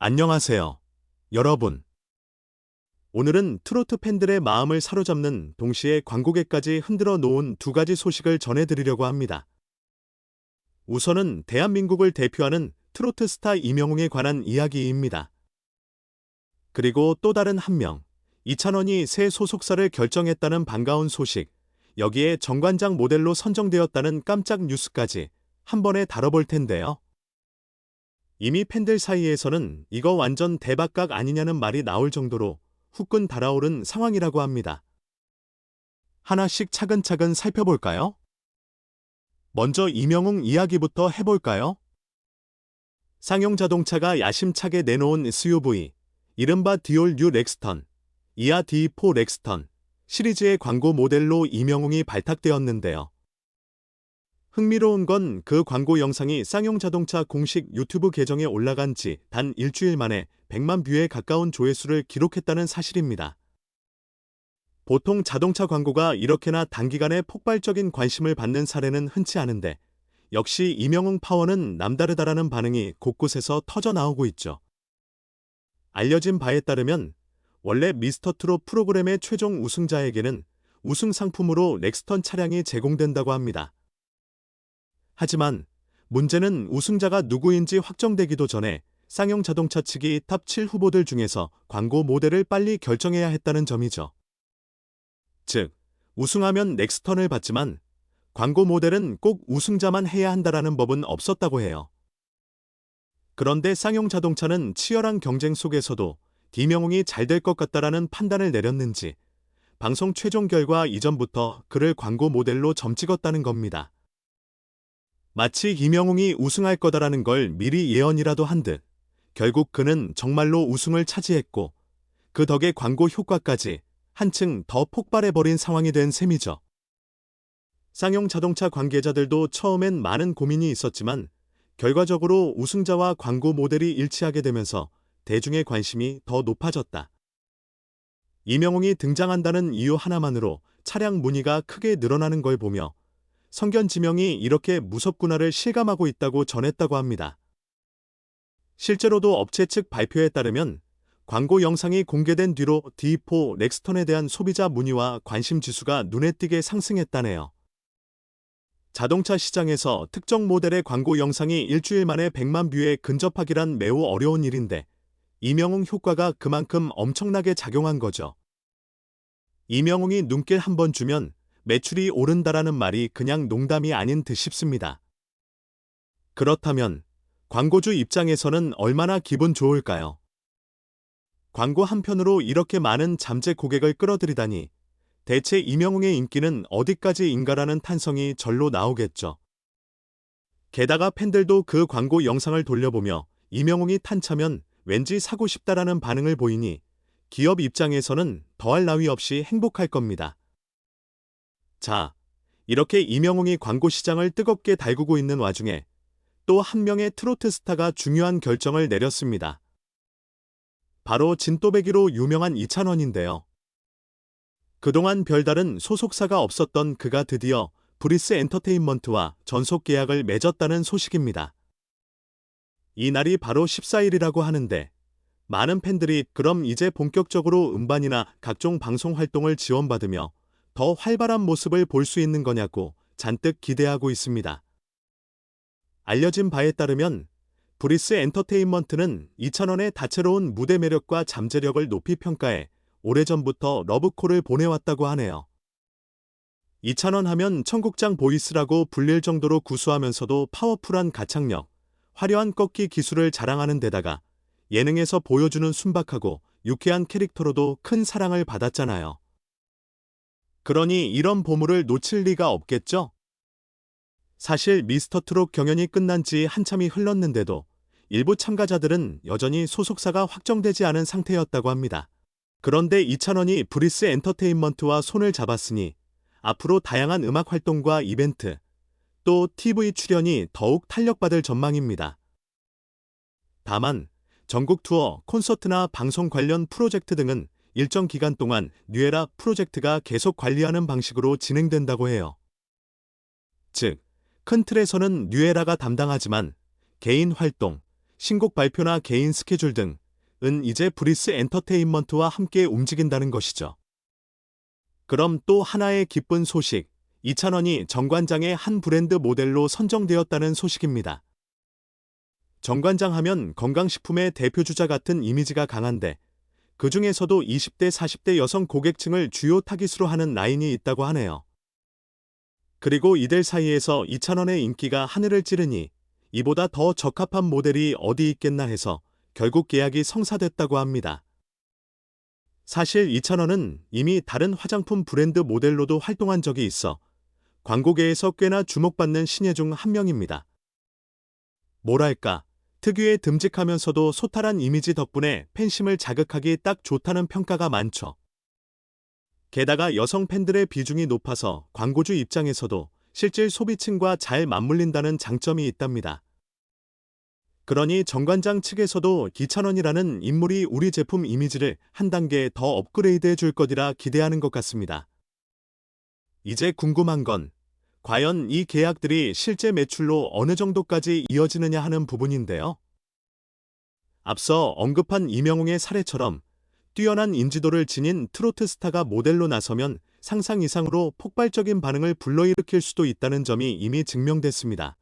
안녕하세요. 여러분. 오늘은 트로트 팬들의 마음을 사로잡는 동시에 광고계까지 흔들어 놓은 두 가지 소식을 전해드리려고 합니다. 우선은 대한민국을 대표하는 트로트 스타 이명웅에 관한 이야기입니다. 그리고 또 다른 한 명, 이찬원이 새 소속사를 결정했다는 반가운 소식, 여기에 정관장 모델로 선정되었다는 깜짝 뉴스까지 한 번에 다뤄볼 텐데요. 이미 팬들 사이에서는 이거 완전 대박각 아니냐는 말이 나올 정도로 후끈 달아오른 상황이라고 합니다. 하나씩 차근차근 살펴볼까요? 먼저 이명웅 이야기부터 해볼까요? 상용 자동차가 야심차게 내놓은 SUV, 이른바 디올 뉴 렉스턴, 이하 D4 렉스턴 시리즈의 광고 모델로 이명웅이 발탁되었는데요. 흥미로운 건 그 광고 영상이 쌍용 자동차 공식 유튜브 계정에 올라간 지 단 일주일 만에 100만 뷰에 가까운 조회수를 기록했다는 사실입니다. 보통 자동차 광고가 이렇게나 단기간에 폭발적인 관심을 받는 사례는 흔치 않은데 역시 이명웅 파워는 남다르다라는 반응이 곳곳에서 터져 나오고 있죠. 알려진 바에 따르면 원래 미스터 트롯 프로그램의 최종 우승자에게는 우승 상품으로 렉스턴 차량이 제공된다고 합니다. 하지만 문제는 우승자가 누구인지 확정되기도 전에 쌍용 자동차 측이 탑 7 후보들 중에서 광고 모델을 빨리 결정해야 했다는 점이죠. 즉, 우승하면 넥스턴을 받지만 광고 모델은 꼭 우승자만 해야 한다라는 법은 없었다고 해요. 그런데 쌍용 자동차는 치열한 경쟁 속에서도 디명웅이 잘 될 것 같다라는 판단을 내렸는지 방송 최종 결과 이전부터 그를 광고 모델로 점찍었다는 겁니다. 마치 김영웅이 우승할 거다라는 걸 미리 예언이라도 한 듯 결국 그는 정말로 우승을 차지했고 그 덕에 광고 효과까지 한층 더 폭발해버린 상황이 된 셈이죠. 쌍용 자동차 관계자들도 처음엔 많은 고민이 있었지만 결과적으로 우승자와 광고 모델이 일치하게 되면서 대중의 관심이 더 높아졌다. 이명웅이 등장한다는 이유 하나만으로 차량 문의가 크게 늘어나는 걸 보며 성견 지명이 이렇게 무섭구나를 실감하고 있다고 전했다고 합니다. 실제로도 업체 측 발표에 따르면 광고 영상이 공개된 뒤로 D4 렉스턴에 대한 소비자 문의와 관심 지수가 눈에 띄게 상승했다네요. 자동차 시장에서 특정 모델의 광고 영상이 일주일 만에 100만 뷰에 근접하기란 매우 어려운 일인데 이명웅 효과가 그만큼 엄청나게 작용한 거죠. 이명웅이 눈길 한 번 주면 매출이 오른다라는 말이 그냥 농담이 아닌 듯 싶습니다. 그렇다면 광고주 입장에서는 얼마나 기분 좋을까요? 광고 한 편으로 이렇게 많은 잠재 고객을 끌어들이다니 대체 이명웅의 인기는 어디까지인가라는 탄성이 절로 나오겠죠. 게다가 팬들도 그 광고 영상을 돌려보며 이명웅이 탄차면 왠지 사고 싶다라는 반응을 보이니 기업 입장에서는 더할 나위 없이 행복할 겁니다. 자, 이렇게 이명웅이 광고 시장을 뜨겁게 달구고 있는 와중에 또 한 명의 트로트 스타가 중요한 결정을 내렸습니다. 바로 진또배기로 유명한 이찬원인데요. 그동안 별다른 소속사가 없었던 그가 드디어 브리스 엔터테인먼트와 전속 계약을 맺었다는 소식입니다. 이 날이 바로 14일이라고 하는데 많은 팬들이 그럼 이제 본격적으로 음반이나 각종 방송 활동을 지원받으며 더 활발한 모습을 볼 수 있는 거냐고 잔뜩 기대하고 있습니다. 알려진 바에 따르면 브리스 엔터테인먼트는 이찬원의 다채로운 무대 매력과 잠재력을 높이 평가해 오래전부터 러브콜을 보내왔다고 하네요. 이찬원 하면 청국장 보이스라고 불릴 정도로 구수하면서도 파워풀한 가창력, 화려한 꺾기 기술을 자랑하는 데다가 예능에서 보여주는 순박하고 유쾌한 캐릭터로도 큰 사랑을 받았잖아요. 그러니 이런 보물을 놓칠 리가 없겠죠? 사실 미스터 트롯 경연이 끝난 지 한참이 흘렀는데도 일부 참가자들은 여전히 소속사가 확정되지 않은 상태였다고 합니다. 그런데 이찬원이 브리스 엔터테인먼트와 손을 잡았으니 앞으로 다양한 음악 활동과 이벤트, 또 TV 출연이 더욱 탄력받을 전망입니다. 다만 전국 투어, 콘서트나 방송 관련 프로젝트 등은 일정 기간 동안 뉴에라 프로젝트가 계속 관리하는 방식으로 진행된다고 해요. 즉, 큰 틀에서는 뉴에라가 담당하지만 개인 활동, 신곡 발표나 개인 스케줄 등은 이제 브리스 엔터테인먼트와 함께 움직인다는 것이죠. 그럼 또 하나의 기쁜 소식, 이찬원이 정관장의 한 브랜드 모델로 선정되었다는 소식입니다. 정관장 하면 건강식품의 대표주자 같은 이미지가 강한데 그 중에서도 20대, 40대 여성 고객층을 주요 타깃으로 하는 라인이 있다고 하네요. 그리고 이들 사이에서 이찬원의 인기가 하늘을 찌르니 이보다 더 적합한 모델이 어디 있겠나 해서 결국 계약이 성사됐다고 합니다. 사실 이찬원은 이미 다른 화장품 브랜드 모델로도 활동한 적이 있어 광고계에서 꽤나 주목받는 신예 중 한 명입니다. 뭐랄까, 특유의 듬직하면서도 소탈한 이미지 덕분에 팬심을 자극하기 딱 좋다는 평가가 많죠. 게다가 여성 팬들의 비중이 높아서 광고주 입장에서도 실질 소비층과 잘 맞물린다는 장점이 있답니다. 그러니 정관장 측에서도 기찬원이라는 인물이 우리 제품 이미지를 한 단계 더 업그레이드 해줄 것이라 기대하는 것 같습니다. 이제 궁금한 건 과연 이 계약들이 실제 매출로 어느 정도까지 이어지느냐 하는 부분인데요. 앞서 언급한 이명웅의 사례처럼 뛰어난 인지도를 지닌 트로트 스타가 모델로 나서면 상상 이상으로 폭발적인 반응을 불러일으킬 수도 있다는 점이 이미 증명됐습니다.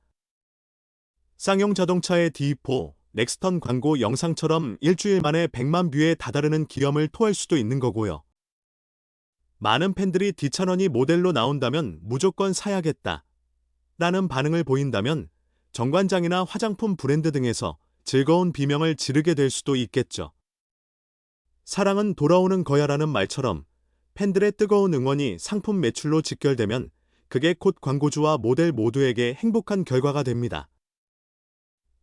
쌍용 자동차의 D4, 넥스턴 광고 영상처럼 일주일 만에 100만 뷰에 다다르는 기염을 토할 수도 있는 거고요. 많은 팬들이 디찬원이 모델로 나온다면 무조건 사야겠다. 라는 반응을 보인다면 정관장이나 화장품 브랜드 등에서 즐거운 비명을 지르게 될 수도 있겠죠. 사랑은 돌아오는 거야라는 말처럼 팬들의 뜨거운 응원이 상품 매출로 직결되면 그게 곧 광고주와 모델 모두에게 행복한 결과가 됩니다.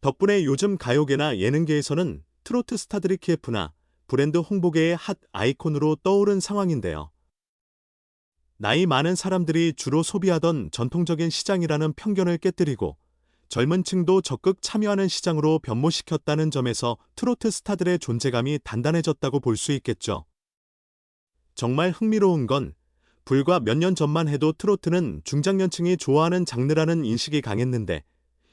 덕분에 요즘 가요계나 예능계에서는 트로트 스타들이 KF나 브랜드 홍보계의 핫 아이콘으로 떠오른 상황인데요. 나이 많은 사람들이 주로 소비하던 전통적인 시장이라는 편견을 깨뜨리고 젊은 층도 적극 참여하는 시장으로 변모시켰다는 점에서 트로트 스타들의 존재감이 단단해졌다고 볼 수 있겠죠. 정말 흥미로운 건 불과 몇 년 전만 해도 트로트는 중장년층이 좋아하는 장르라는 인식이 강했는데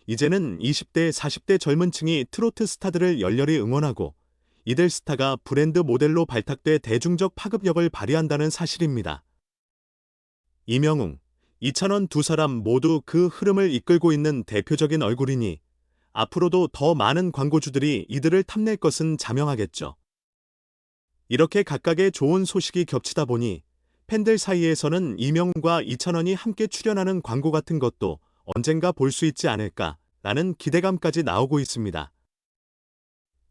이제는 20대, 40대 젊은 층이 트로트 스타들을 열렬히 응원하고 이들 스타가 브랜드 모델로 발탁돼 대중적 파급력을 발휘한다는 사실입니다. 이명웅, 이찬원 두 사람 모두 그 흐름을 이끌고 있는 대표적인 얼굴이니 앞으로도 더 많은 광고주들이 이들을 탐낼 것은 자명하겠죠. 이렇게 각각의 좋은 소식이 겹치다 보니 팬들 사이에서는 이명웅과 이찬원이 함께 출연하는 광고 같은 것도 언젠가 볼 수 있지 않을까라는 기대감까지 나오고 있습니다.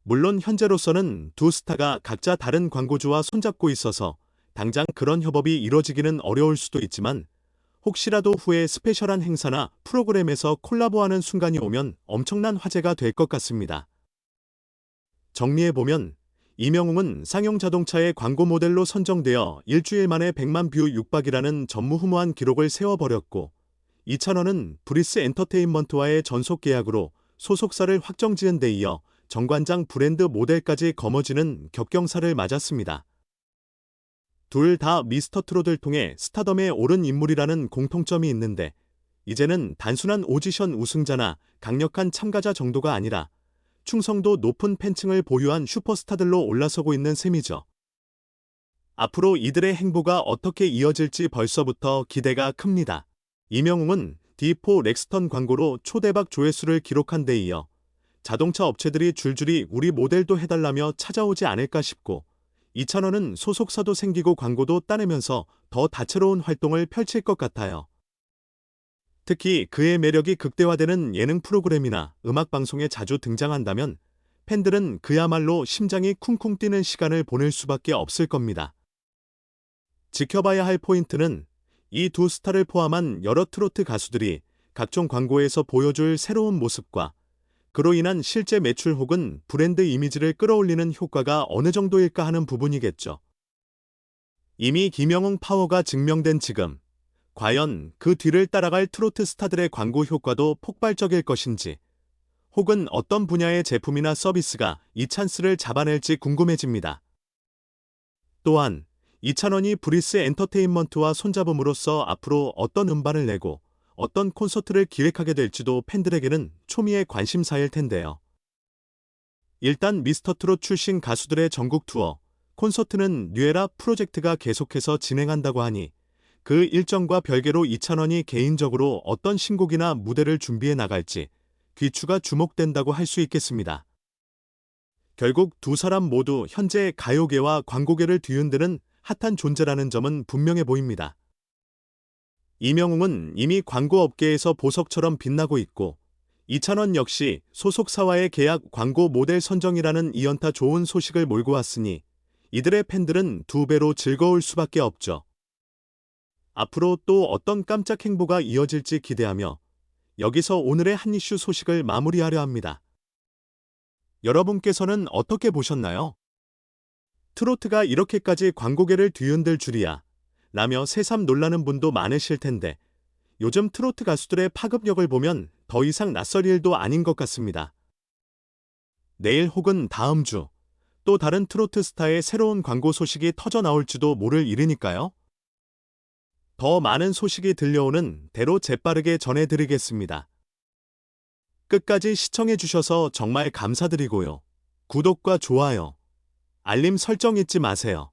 물론 현재로서는 두 스타가 각자 다른 광고주와 손잡고 있어서 당장 그런 협업이 이뤄지기는 어려울 수도 있지만 혹시라도 후에 스페셜한 행사나 프로그램에서 콜라보하는 순간이 오면 엄청난 화제가 될 것 같습니다. 정리해보면 이명웅은 상용 자동차의 광고 모델로 선정되어 일주일 만에 100만 뷰 육박이라는 전무후무한 기록을 세워버렸고 이찬원은 브리스 엔터테인먼트와의 전속 계약으로 소속사를 확정 지은 데 이어 정관장 브랜드 모델까지 거머쥐는 격경사를 맞았습니다. 둘 다 미스터 트롯을 통해 스타덤에 오른 인물이라는 공통점이 있는데 이제는 단순한 오디션 우승자나 강력한 참가자 정도가 아니라 충성도 높은 팬층을 보유한 슈퍼스타들로 올라서고 있는 셈이죠. 앞으로 이들의 행보가 어떻게 이어질지 벌써부터 기대가 큽니다. 이명웅은 D4 렉스턴 광고로 초대박 조회수를 기록한 데 이어 자동차 업체들이 줄줄이 우리 모델도 해달라며 찾아오지 않을까 싶고 이찬원은 소속사도 생기고 광고도 따내면서 더 다채로운 활동을 펼칠 것 같아요. 특히 그의 매력이 극대화되는 예능 프로그램이나 음악 방송에 자주 등장한다면 팬들은 그야말로 심장이 쿵쿵 뛰는 시간을 보낼 수밖에 없을 겁니다. 지켜봐야 할 포인트는 이 두 스타를 포함한 여러 트로트 가수들이 각종 광고에서 보여줄 새로운 모습과 그로 인한 실제 매출 혹은 브랜드 이미지를 끌어올리는 효과가 어느 정도일까 하는 부분이겠죠. 이미 김영웅 파워가 증명된 지금, 과연 그 뒤를 따라갈 트로트 스타들의 광고 효과도 폭발적일 것인지, 혹은 어떤 분야의 제품이나 서비스가 이 찬스를 잡아낼지 궁금해집니다. 또한 이찬원이 브리스 엔터테인먼트와 손잡음으로써 앞으로 어떤 음반을 내고 어떤 콘서트를 기획하게 될지도 팬들에게는 초미의 관심사일 텐데요. 일단 미스터 트롯 출신 가수들의 전국 투어, 콘서트는 뉴에라 프로젝트가 계속해서 진행한다고 하니 그 일정과 별개로 이찬원이 개인적으로 어떤 신곡이나 무대를 준비해 나갈지 귀추가 주목된다고 할 수 있겠습니다. 결국 두 사람 모두 현재 가요계와 광고계를 뒤흔드는 핫한 존재라는 점은 분명해 보입니다. 이명웅은 이미 광고업계에서 보석처럼 빛나고 있고 이찬원 역시 소속사와의 계약 광고 모델 선정이라는 이연타 좋은 소식을 몰고 왔으니 이들의 팬들은 두 배로 즐거울 수밖에 없죠. 앞으로 또 어떤 깜짝 행보가 이어질지 기대하며 여기서 오늘의 한 이슈 소식을 마무리하려 합니다. 여러분께서는 어떻게 보셨나요? 트로트가 이렇게까지 광고계를 뒤흔들 줄이야 라며 새삼 놀라는 분도 많으실 텐데 요즘 트로트 가수들의 파급력을 보면 더 이상 낯설 일도 아닌 것 같습니다. 내일 혹은 다음 주 또 다른 트로트 스타의 새로운 광고 소식이 터져 나올지도 모를 일이니까요. 더 많은 소식이 들려오는 대로 재빠르게 전해드리겠습니다. 끝까지 시청해주셔서 정말 감사드리고요. 구독과 좋아요, 알림 설정 잊지 마세요.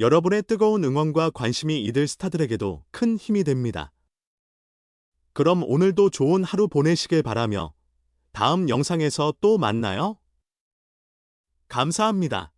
여러분의 뜨거운 응원과 관심이 이들 스타들에게도 큰 힘이 됩니다. 그럼 오늘도 좋은 하루 보내시길 바라며 다음 영상에서 또 만나요. 감사합니다.